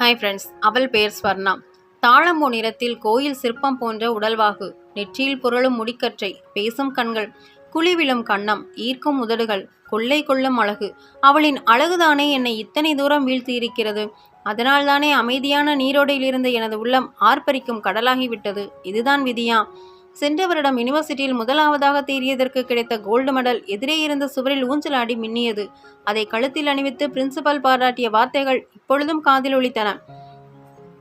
Hi friends அவள் பெயர் ஸ்வர்ணா. தாழம்பூ நிறத்தில் கோயில் சிற்பம் போன்ற உடல்வாகு. நெற்றியில் புரளும் முடிக்கற்றை பேசும் கண்கள் குழிவிழும் கண்ணம் ஈர்க்கும் உதடுகள் கொள்ளை கொள்ளும் அழகு. அவளின் அழகுதானே என்னை இத்தனை தூரம் வீழ்த்தியிருக்கிறது. அதனால்தானே அமைதியான நீரோடையிலிருந்து எனது உள்ளம் ஆர்ப்பரிக்கும் கடலாகிவிட்டது. இதுதான் விதியா? சென்ற வருடம் யுனிவர்சிட்டியில் முதலாவதாக தேறியதற்கு கிடைத்த கோல்டு மெடல் எதிரே இருந்த சுவரில் ஊஞ்சலாடி மின்னியது. அதை கழுத்தில் அணிவித்து பிரின்சிபல் பாராட்டிய வார்த்தைகள் இப்பொழுதும் காதில் ஒழித்தன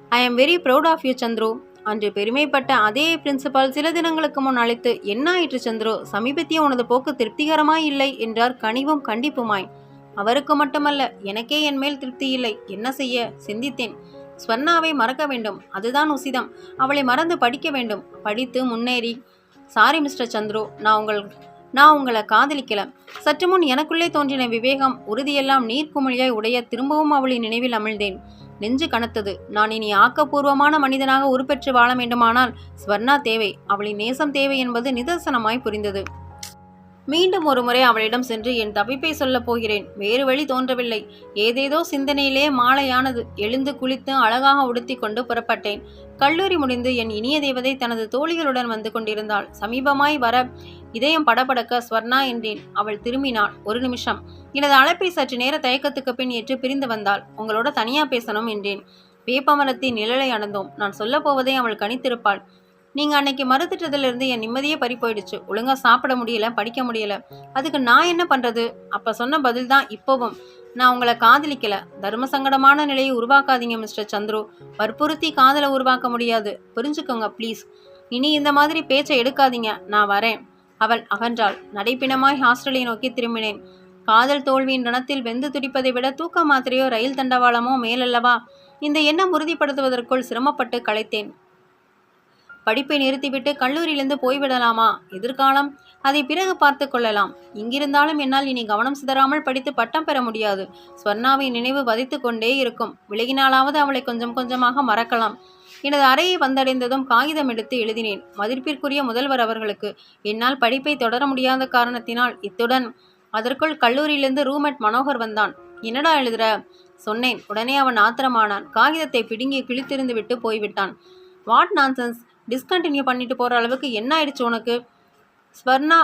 I am very proud of you Chandru. அன்று பெருமைப்பட்ட அதே பிரின்சிபால் சில தினங்களுக்கு முன் அழைத்து என்ன ஆயிற்று சந்துரு? சமீபத்திய உனது போக்கு திருப்திகரமாய் இல்லை என்றார் கனிவும் கண்டிப்புமாய். அவருக்கு மட்டுமல்ல எனக்கே என் மேல் திருப்தி இல்லை. என்ன செய்ய சிந்தித்தேன். ஸ்வர்ணாவை மறக்க வேண்டும். அதுதான் உசிதம். அவளை மறந்து படிக்க வேண்டும். படித்து முன்னேறி. Sorry mister Chandru. நான் உங்கள் நான் உங்களை காதலிக்கல. சற்று முன் எனக்குள்ளே தோன்றின விவேகம் உறுதியெல்லாம் நீர்க்குமிழியாய் உடைய திரும்பவும் அவளின் நினைவில் அமிழ்ந்தேன். நெஞ்சு கனத்தது. நான் இனி ஆக்கப்பூர்வமான மனிதனாக உருப்பெற்று வாழ வேண்டுமானால் ஸ்வர்ணா தேவை. அவளின் நேசம் தேவை என்பது நிதர்சனமாய் புரிந்தது. மீண்டும் ஒருமுறை அவளிடம் சென்று என் தவிப்பை சொல்லப் போகிறேன். வேறு வழி தோன்றவில்லை. ஏதேதோ சிந்தனையிலே மாலையானது எழுந்து குளித்து அழகாக உடுத்தி கொண்டு புறப்பட்டேன். கல்லூரி முடிந்து என் இனிய தேவதை தனது தோழிகளுடன் வந்து கொண்டிருந்தாள். சமீபமாய் வர இதயம் படபடக்க ஸ்வர்ணா என்றேன். அவள் திரும்பினாள். ஒரு நிமிஷம். எனது அழைப்பை சற்று நேர தயக்கத்துக்கு பின் ஏற்று பிரிந்து வந்தாள். உங்களோட தனியா பேசணும் என்றேன். வேப்பமரத்தின் நிழலை அடைந்தோம். நான் சொல்லப் போவதை அவள் கணித்திருப்பாள். நீங்கள் அன்னைக்கு மறுத்துட்டதுலேருந்து என் நிம்மதியே பறி போயிடுச்சு. ஒழுங்காக சாப்பிட முடியல படிக்க முடியல. அதுக்கு நான் என்ன பண்ணுறது அப்போ சொன்ன பதில் தான் இப்போவும். நான் உங்களை காதலிக்கல. தர்ம சங்கடமான நிலையை உருவாக்காதீங்க மிஸ்டர் சந்துரு. வற்புறுத்தி காதலை உருவாக்க முடியாது. புரிஞ்சுக்கோங்க ப்ளீஸ். இனி இந்த மாதிரி பேச்சை எடுக்காதீங்க. நான் வரேன். அவள் அகன்றாள். நடைப்பிணமாய் ஹாஸ்டலை நோக்கி திரும்பினேன். காதல் தோல்வியின் ரணத்தில் வெந்து துடிப்பதை விட தூக்க மாத்திரையோ ரயில் தண்டவாளமோ மேலல்லவா? இந்த எண்ணம் உறுதிப்படுத்துவதற்குள் சிரமப்பட்டு களைத்தேன். படிப்பை நிறுத்திவிட்டு கல்லூரியிலிருந்து போய்விடலாமா? எதிர்காலம்? அதை பிறகு பார்த்து கொள்ளலாம். இங்கிருந்தாலும் என்னால் இனி கவனம் சிதறாமல் படித்து பட்டம் பெற முடியாது. ஸ்வர்ணாவின் நினைவு வதைத்து கொண்டே இருக்கும். விலகினாலாவது அவளை கொஞ்சம் கொஞ்சமாக மறக்கலாம். எனது அறையை வந்தடைந்ததும் காகிதம் எடுத்து எழுதினேன். மதிப்பிற்குரிய முதல்வர் அவர்களுக்கு. என்னால் படிப்பை தொடர முடியாத காரணத்தினால் இத்துடன் அதற்குள் கல்லூரியிலிருந்து ரூமெட் மனோகர் வந்தான். என்னடா எழுதுற? சொன்னேன். உடனே அவன் ஆத்திரமானான். காகிதத்தை பிடுங்கி கிழித்திருந்து விட்டு போய்விட்டான். What nonsense? டிஸ்கண்டினியூ பண்ணிட்டு போகிற அளவுக்கு என்ன ஆயிடுச்சு உனக்கு? ஸ்வர்ணா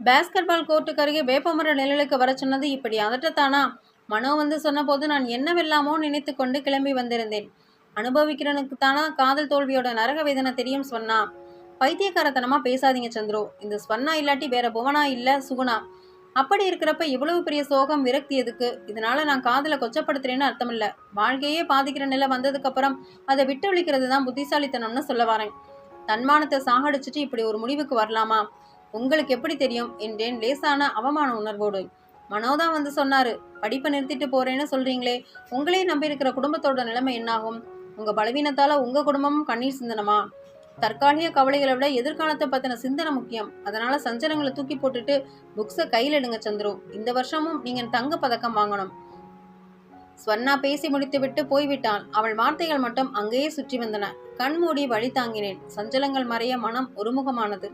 பேஸ்கெட் பால் கோர்ட்டுக்கு அருகே வேப்பமர நிழலுக்கு வர சொன்னது இப்படி. அதட்டத்தானா மனோ வந்து சொன்னபோது நான் என்னவெல்லாமோ நினைத்து கொண்டு கிளம்பி வந்திருந்தேன். அனுபவிக்கிறனுக்குத்தானா காதல் தோல்வியோட நரக வேதனை தெரியும் சொன்னா பைத்தியக்காரத்தனமா பேசாதீங்க சந்துரு. இந்த ஸ்வர்ணா இல்லாட்டி வேற புவனா இல்ல சுகுணா. அப்படி இருக்கிறப்ப இவ்வளவு பெரிய சோகம் விரக்தி எதுக்கு? இதனால நான் காதலை கொச்சப்படுத்துறேன்னு அர்த்தம் இல்லை வாழ்க்கையே பாதிக்கிற நிலை வந்ததுக்கு அப்புறம் அதை விட்டு ஒழிக்கிறது தான் புத்திசாலித்தனம்னு சொல்ல வரேன். தன்மானத்தை சாகடிச்சிட்டு இப்படி ஒரு முடிவுக்கு வரலாமா? உங்களுக்கு எப்படி தெரியும்? என்றேன் லேசான அவமான உணர்வோடு. மனோதான் வந்து சொன்னாரு படிப்பை நிறுத்திட்டு போறேன்னு சொல்றீங்களே உங்களே நம்பியிருக்கிற குடும்பத்தோட நிலைமை என்னாகும்? உங்க பலவீனத்தால உங்க குடும்பமும் கண்ணீர் சிந்தனமா? தற்காலிக கவலைகளை விட எதிர்காலத்தை பத்தின சிந்தனை முக்கியம். அதனால சஞ்சலங்களை தூக்கி போட்டுட்டு புக்ஸை கையில் எடுங்க சந்துரு. இந்த வருஷமும் நீங்க தங்க பதக்கம் வாங்கணும். ஸ்வர்ணா பேசி முடித்துவிட்டு போய்விட்டாள் அவள் வார்த்தைகள் மட்டும் அங்கேயே சுற்றி வந்தன. கண்மூடி வழி தாங்கினேன். சஞ்சலங்கள் மறைய மனம் ஒருமுகமானது.